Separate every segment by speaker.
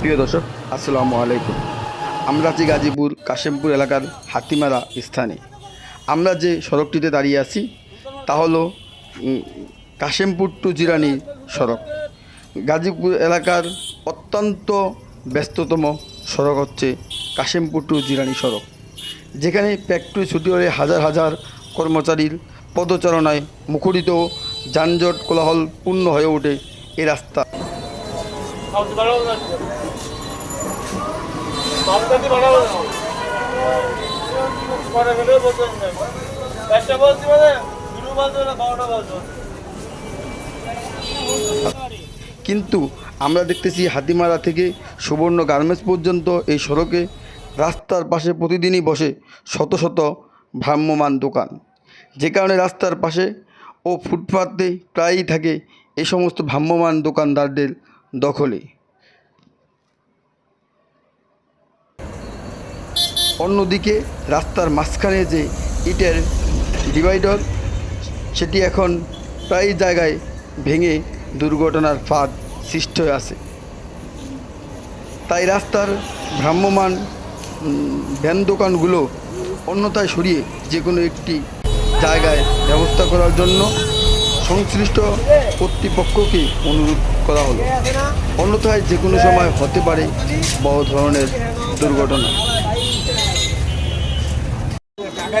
Speaker 1: প্রিয় দর্শক, আসসালামু আলাইকুম। আমরা আছি গাজীপুর কাশেমপুর এলাকার হাতিমারা স্থানে। আমরা যে সড়কটিতে দাঁড়িয়ে আছি, তা হলো কাশেমপুর টু জিরানি সড়ক। গাজীপুর এলাকার অত্যন্ত ব্যস্ততম সড়ক হচ্ছে কাশেমপুর টু জিরানি সড়ক। যেখানে ফ্যাক্টরি ছুটি হলে হাজার হাজার কর্মচারীর পদচারণায় মুখরিত যানজট কোলাহল পূর্ণ হয়ে ওঠে এই রাস্তা। কিন্তু আমরা দেখতেছি হাতিমারা থেকে সুবর্ণ গার্মেন্টস পর্যন্ত এই সড়কে রাস্তার পাশে প্রতিদিনই বসে শত শত ভ্রাম্যমান দোকান। যে কারণে রাস্তার পাশে ও ফুটপাতে প্রায়ই থাকে এই সমস্ত ভ্রাম্যমান দোকানদারদের দখলে। অন্যদিকে রাস্তার মাঝখানে যে ইটের ডিভাইডার, সেটি এখন প্রায় জায়গায় ভেঙে দুর্ঘটনার ফাঁদ সৃষ্টি হয়ে আছে। তাই রাস্তার ভ্রাম্যমান ভ্যান দোকানগুলো অন্যথায় সরিয়ে যে কোনো একটি জায়গায় ব্যবস্থা করার জন্য সংশ্লিষ্ট কর্তৃপক্ষকে অনুরোধ করা হলো। অন্যথায় যে কোনো সময় হতে পারে বড় ধরনের দুর্ঘটনা।
Speaker 2: টাকা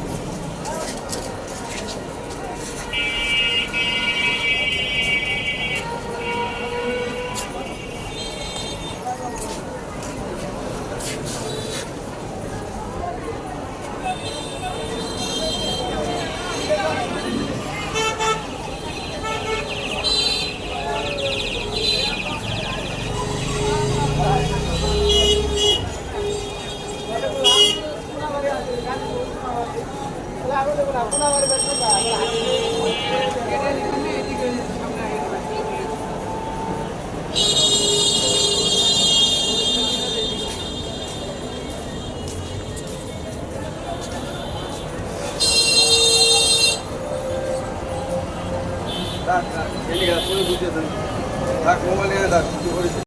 Speaker 2: থাক মোবাইল নিয়ে থাক কিছু করেছি